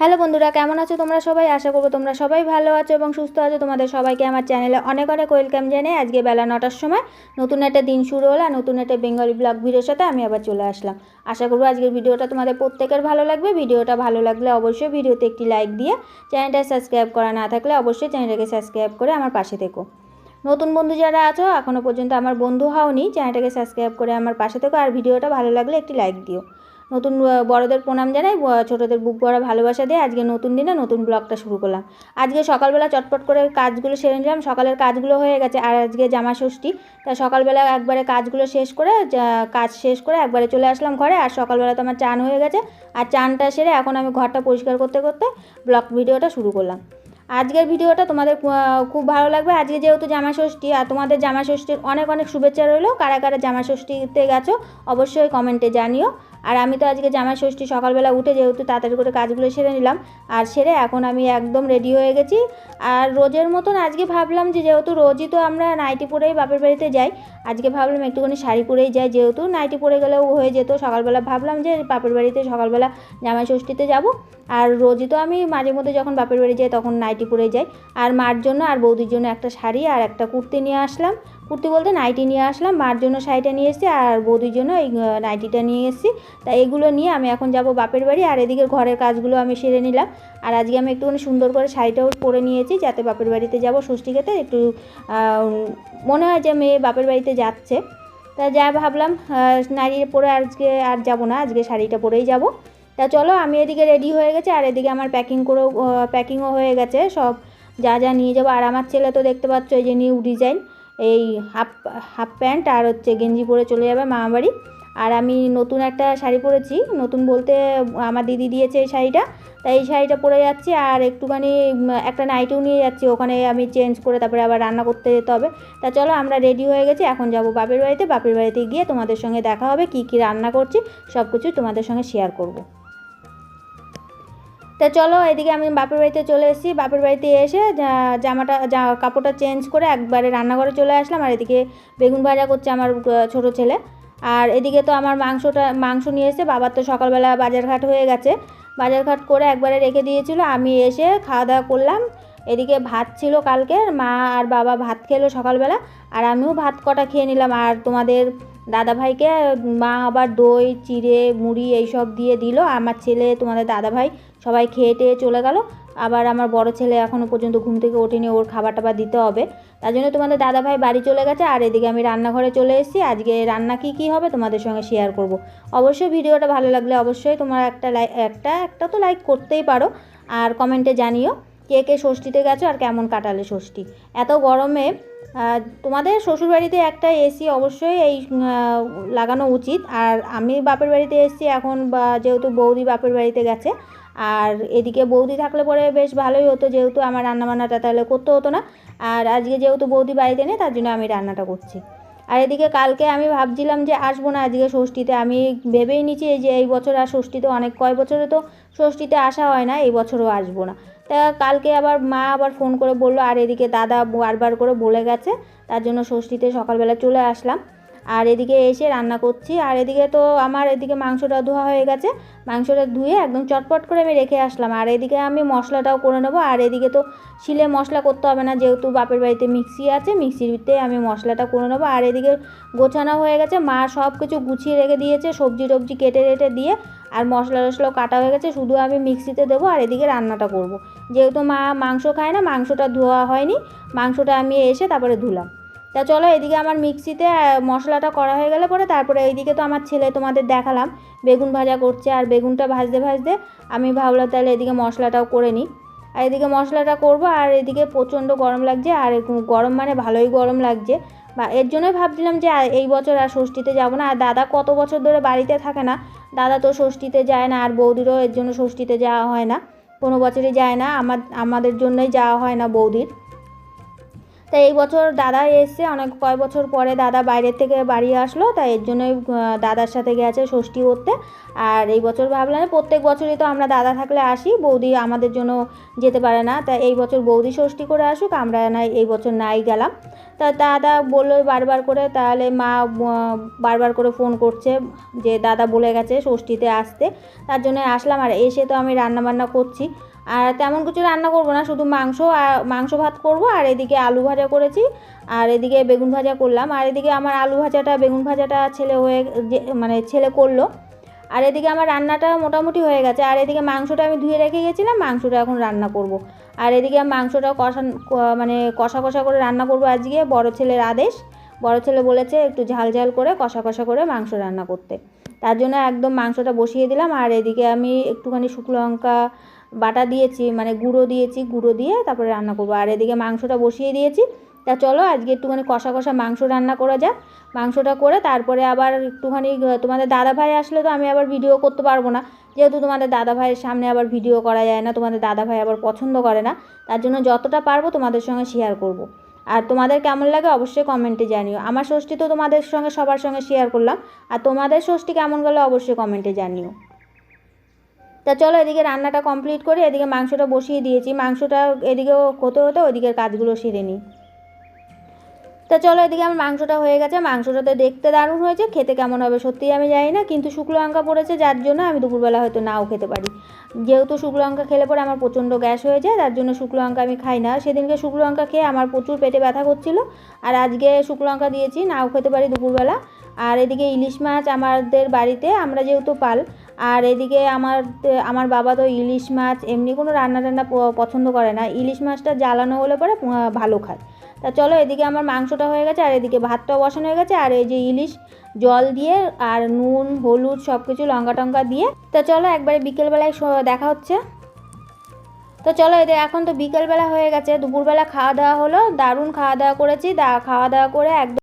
Hello বন্ধুরা, কেমন আছো তোমরা সবাই? আশা করব তোমরা সবাই ভালো আছো এবং সুস্থ আছো। তোমাদের সবাইকে আমার চ্যানেলে অনেক অনেক ওয়েলকাম জানাই আজকে বেলা নটার সময় নতুন একটা দিন শুরু হলো আর নতুন একটা বেঙ্গলি ব্লগ ভিডিওর সাথে আমি আবার চলে আসলাম। আশা করব আজকের ভিডিওটা তোমাদের প্রত্যেকের ভালো লাগবে। ভিডিওটা ভালো লাগলে অবশ্যই ভিডিওতে একটি লাইক দিয়ে চ্যানেলটা সাবস্ক্রাইব করা না থাকলে অবশ্যই চ্যানেলটাকে সাবস্ক্রাইব করে আমার পাশে থেকো। নতুন বন্ধু যারা আছো এখনও পর্যন্ত আমার বন্ধু হওনি চ্যানেলটাকে সাবস্ক্রাইব করে আমার পাশে থেকো আর ভিডিওটা ভালো লাগলে একটি লাইক দিও। নতুন বড়দের প্রণাম জানাই ছোটদের বুক ভরা ভালোবাসা দিয়ে আজকে নতুন দিনে নতুন ব্লগটা শুরু করলাম। আজকে সকালবেলা চটপট করে কাজগুলো সেরে নিলাম, সকালের কাজগুলো হয়ে গেছে, আর আজকে জামা ষষ্ঠী। তা সকালবেলা একবারে কাজগুলো শেষ করে কাজ শেষ করে একবারে চলে আসলাম ঘরে, আর সকালবেলা তো আমার চান হয়ে গেছে, আর চানটা সেরে এখন আমি ঘরটা পরিষ্কার করতে করতে ব্লগ ভিডিওটা শুরু করলাম। আজকের ভিডিওটা তোমাদের খুব ভালো লাগবে। আজকে যেহেতু জামা ষষ্ঠী, আর তোমাদের জামা ষষ্ঠীর অনেক অনেক শুভেচ্ছা রইল, কারা কারা জামা ষষ্ঠীতে গেছো, অবশ্যই কমেন্টে জানিও। আর আমি তো আজকে জামা ষষ্ঠী সকালবেলা উঠে যেহেতু তাড়াতাড়ি করে কাজগুলো সেরে নিলাম, আর সেরে এখন আমি একদম রেডি হয়ে গেছি। আর রোজের মতন আজকে ভাবলাম যে যেহেতু রোজই তো আমরা নাইটি পরেই বাপের বাড়িতে যাই, আজকে ভাবলাম একটুখানি শাড়ি পরেই যাই, যেহেতু নাইটি পরে গেলেও হয়ে যেত, সকালবেলা ভাবলাম যে বাপের বাড়িতে সকালবেলা জামাই ষষ্ঠীতে যাব। আর রোজই তো আমি মাঝে মধ্যে যখন বাপের বাড়ি যাই তখন নাইটি পরেই যাই। আর মার জন্য আর বৌদির জন্য একটা শাড়ি আর একটা কুর্তি নিয়ে আসলাম। কুর্তি বলতে নাইটি নিয়ে আসলাম, মার জন্য শাড়িটা নিয়ে এসেছি আর বৌদির জন্য এই নাইটিটা নিয়ে এসেছি। তা এগুলো নিয়ে আমি এখন যাব বাপের বাড়ি আর এদিকে ঘরের কাজগুলো আমি সেরে নিলাম। আর আজকে আমি একটুখানি সুন্দর করে শাড়িটাও পরে নিয়েছি যাতে বাপের বাড়িতে যাব ষষ্ঠী খেতে একটু মনে হয় যে মেয়ে বাপের বাড়িতে যাচ্ছে। তা যা ভাবলাম নারী পরে আজকে আর যাব না, আজকে শাড়িটা পরেই যাব। তা চলো আমি এদিকে রেডি হয়ে গেছে আর এদিকে আমার প্যাকিং করেও প্যাকিংও হয়ে গেছে সব। যা যা নিয়ে যাব আর আমার ছেলে তো দেখতে পাচ্ছ এই যে নিউ ডিজাইন। এই হাফ হাফ প্যান্ট আর হচ্ছে গেঞ্জি পরে চলে যাবে মামা বাড়ি। আর আমি নতুন একটা শাড়ি পরেছি, নতুন বলতে আমার দিদি দিয়েছে এই শাড়িটা। তাই এই শাড়িটা পরে যাচ্ছি আর একটুখানি একটা নাইটিও নিয়ে যাচ্ছি, ওখানে আমি চেঞ্জ করে তারপরে আবার রান্না করতে যেতে হবে। তা চলো আমরা রেডি হয়ে গেছি, এখন যাব বাপের বাড়িতে। বাপের বাড়িতে গিয়ে তোমাদের সঙ্গে দেখা হবে, কি কি রান্না করছি সব কিছু তোমাদের সঙ্গে শেয়ার করব। তা চলো এদিকে আমি বাপের বাড়িতে চলে এসেছি। বাপের বাড়িতে এসে জামাটা কাপড়টা চেঞ্জ করে একবারে রান্নাঘরে চলে আসলাম। আর এদিকে বেগুন ভাজা করছে আমার ছোট ছেলে। আর এদিকে তো আমার মাংসটা, মাংস নিয়ে এসে বাবার তো সকালবেলা বাজারঘাট হয়ে গেছে। বাজারঘাট করে একবারে রেখে দিয়েছিল। আমি এসে খাওয়া দাওয়া করলাম। এদিকে ভাত ছিল কালকে মা আর বাবা ভাত খেলো সকালবেলা, আর আমিও ভাত কটা খেয়ে নিলাম, আর তোমাদের দাদাভাইকে, মা আবার দই, চিড়ে, মুড়ি এইসব দিয়ে দিল, আমার ছেলে, তোমাদের দাদাভাই সবাই খেয়ে টেয়ে চলে গেল, আবার আমার বড় ছেলে এখনও পর্যন্ত ঘুম থেকে ওঠেনি, ওর খাবার টাবার দিতে হবে, তার জন্য তোমাদের দাদাভাই বাড়ি চলে গেছে, আর এদিকে আমি রান্নাঘরে চলে এসেছি, আজকে রান্না কী কী হবে তোমাদের সঙ্গে শেয়ার করব। অবশ্যই ভিডিওটা ভালো লাগলে অবশ্যই তোমার একটা লাইক একটা একটা তো লাইক করতেই পারো, আর কমেন্টে জানিও। কে কে ষষ্ঠীতে গেছো আর কেমন কাটালে ষষ্ঠী? এত গরমে তোমাদের শ্বশুরবাড়িতে একটা এসি অবশ্যই এই লাগানো উচিত। আর আমি বাপের বাড়িতে এসেছি এখন, বা যেহেতু বৌদি বাপের বাড়িতে গেছে, আর এদিকে বৌদি থাকলে পরে বেশ ভালোই হতো, যেহেতু আমার রান্নাবান্নাটা তাহলে করতে হতো না। আর আজকে যেহেতু বৌদি বাড়িতে নেই, তার জন্য আমি রান্নাটা করছি। আর এদিকে কালকে আমি ভাবছিলাম যে আসব না আজকে ষষ্ঠীতে। আমি ভেবেই নিচ্ছি যে এই বছর আর ষষ্ঠীতে অনেক, কয় বছরে তো ষষ্ঠীতে আসা হয় না, এই বছরও আসব না। তা কালকে আবার মা আবার ফোন করে বলল, আর এদিকে দাদা বারবার করে বলে গেছে, তার জন্য ষষ্ঠীতে সকালবেলা চলে আসলাম। আর এদিকে এসে রান্না করছি। আর এদিকে তো আমার এদিকে মাংসটা ধোয়া হয়ে গেছে। মাংসটা ধুয়ে একদম চটপট করে আমি রেখে আসলাম। আর এদিকে আমি মশলাটাও করে নেব। আর এদিকে তো শিলে মশলা করতে হবে না, যেহেতু বাপের বাড়িতে মিক্সি আছে, মিক্সিতে আমি মশলাটা করে নেব। আর এদিকে গোছানো হয়ে গেছে। মা সব কিছু গুছিয়ে রেখে দিয়েছে সবজি টবজি কেটে রেটে দিয়ে আর মশলা টশলাও কাটা হয়ে গেছে, শুধু আমি মিক্সিতে দেবো আর এদিকে রান্নাটা করব। যেহেতু মা মাংস খায় না, মাংসটা ধোয়া হয়নি, মাংসটা আমি এসে তারপরে ধুলাম। তা চলো এদিকে আমার মিক্সিতে মশলাটা করা হয়ে গেলে পরে তারপরে এইদিকে তো আমার ছেলে তোমাদের দেখালাম, বেগুন ভাজা করছে আর বেগুনটা ভাজতে ভাজতে আমি ভাবলাম তাহলে এদিকে মশলাটাও করে নিই। আর এদিকে মশলাটা করব আর এদিকে প্রচণ্ড গরম লাগছে, আর গরম মানে ভালোই গরম লাগছে। বা এর জন্যই ভাবছিলাম যে এই বছর আর ষষ্ঠীতে যাব না। আর দাদা কত বছর ধরে বাড়িতে থাকে না। দাদা তো ষষ্ঠীতে যায় না, আর বৌদিরও এর জন্য ষষ্ঠীতে যাওয়া হয় না। কোনো বছরই যায় না, আমার, আমাদের জন্যই যাওয়া হয় না বৌদির। তা এই বছর দাদা এসছে, অনেক কয় বছর পরে দাদা বাইরের থেকে বাড়ি আসলো তাই এর জন্যই দাদার সাথে গেছে ষষ্ঠী করতে। আর এই বছর ভাবলাম, প্রত্যেক বছরই তো আমরা দাদা থাকলে আসি, বৌদি আমাদের জন্য যেতে পারে না। তা এই বছর বৌদি ষষ্ঠী করে আসুক, আমরা নাই, এই বছর নাই গেলাম। তা দাদা বলল বারবার করে, তাহলে মা বারবার করে ফোন করছে যে দাদা বলে গেছে ষষ্ঠীতে আসতে, তার জন্য আসলাম। আর এসে তো আমি রান্না বান্না করছি। আর তেমন কিছু রান্না করব না, শুধু মাংস মাংস ভাত করব, আর এদিকে আলু ভাজা করেছি, আর এদিকে বেগুন ভাজা করলাম, আর এদিকে আমার আলু ভাজাটা, বেগুন ভাজাটা ছেলে হয়ে মানে ছেলে করল, আর এদিকে আমার রান্নাটা মোটামুটি হয়ে গেছে, আর এদিকে মাংসটা আমি ধুয়ে রেখে গেছিলাম, মাংসটা এখন রান্না করব। আর এদিকে মাংসটা কষা মানে কষা কষা করে রান্না করব আজকে বড় ছেলের আদেশ, বড় ছেলে বলেছে একটু ঝাল ঝাল করে কষা কষা করে মাংস রান্না করতে, তার জন্য একদম মাংসটা বসিয়ে দিলাম, আর এদিকে আমি একটুখানি শুকনো লঙ্কা বাটা দিয়েছি মানে গুঁড়ো দিয়েছি, গুঁড়ো দিয়ে তারপরে রান্না করব। আর এদিকে মাংসটা বসিয়ে দিয়েছি। তা চলো আজকে একটুখানি কষা কষা মাংস রান্না করা যাক। মাংসটা করে তারপরে আবার একটুখানি তোমাদের দাদা ভাই আসলে তো আমি আবার ভিডিও করতে পারব না। যেহেতু তোমাদের দাদা ভাইয়ের সামনে আবার ভিডিও করা যায় না, তোমাদের দাদা ভাই আবার পছন্দ করে না। তার জন্য যতটা পারব তোমাদের সঙ্গে শেয়ার করব। আর তোমাদের কেমন লাগে অবশ্যই কমেন্টে জানিও। আমার ষষ্ঠী তো তোমাদের সঙ্গে সবার সঙ্গে শেয়ার করলাম। আর তোমাদের ষষ্ঠী কেমন গেলো অবশ্যই কমেন্টে জানিও। তা চলো এদিকে রান্নাটা কমপ্লিট করে, এদিকে মাংসটা বসিয়ে দিয়েছি। মাংসটা এদিকেও হতে হতে ওইদিকের কাজগুলো সেরে নিই। তা চলো এদিকে আমার মাংসটা হয়ে গেছে। মাংসটা তো দেখতে দারুণ হয়েছে, খেতে কেমন হবে সত্যিই আমি জানি না, কিন্তু শুকনো লঙ্কা পড়েছে, যার জন্য আমি দুপুরবেলা হয়তো নাও খেতে পারি। যেহেতু শুকনো লঙ্কা খেলে পরে আমার প্রচণ্ড গ্যাস হয়ে যায়, তার জন্য শুকনো লঙ্কা আমি খাই না। সেদিনকে শুকনো লঙ্কা খেয়ে আমার প্রচুর পেটে ব্যথা করছিল, আর আজকে শুকনো লঙ্কা দিয়েছি, নাও খেতে পারি দুপুরবেলা। আর এদিকে ইলিশ মাছ আমাদের বাড়িতে, আমরা যেহেতু পাল আর এদিকে আমার আমার বাবা তো ইলিশ মাছ এমনি কোনো রান্না টান্না পছন্দ করে না। ইলিশ মাছটা জ্বালানো হলে পরে ভালো খায়। তা চলো এদিকে আমার মাংসটা হয়ে গেছে আর এদিকে ভাতটাও বসানো হয়ে গেছে আর এই যে ইলিশ জল দিয়ে আর নুন, হলুদ সব কিছু লঙ্কা টঙ্কা দিয়ে। তা চলো একবারে বিকেলবেলায় দেখা হচ্ছে। তো চলো এদের এখন তো বিকেলবেলা হয়ে গেছে, দুপুরবেলা খাওয়া দাওয়া হলো, দারুণ খাওয়া দাওয়া করেছি, দা, খাওয়া দাওয়া করে একদম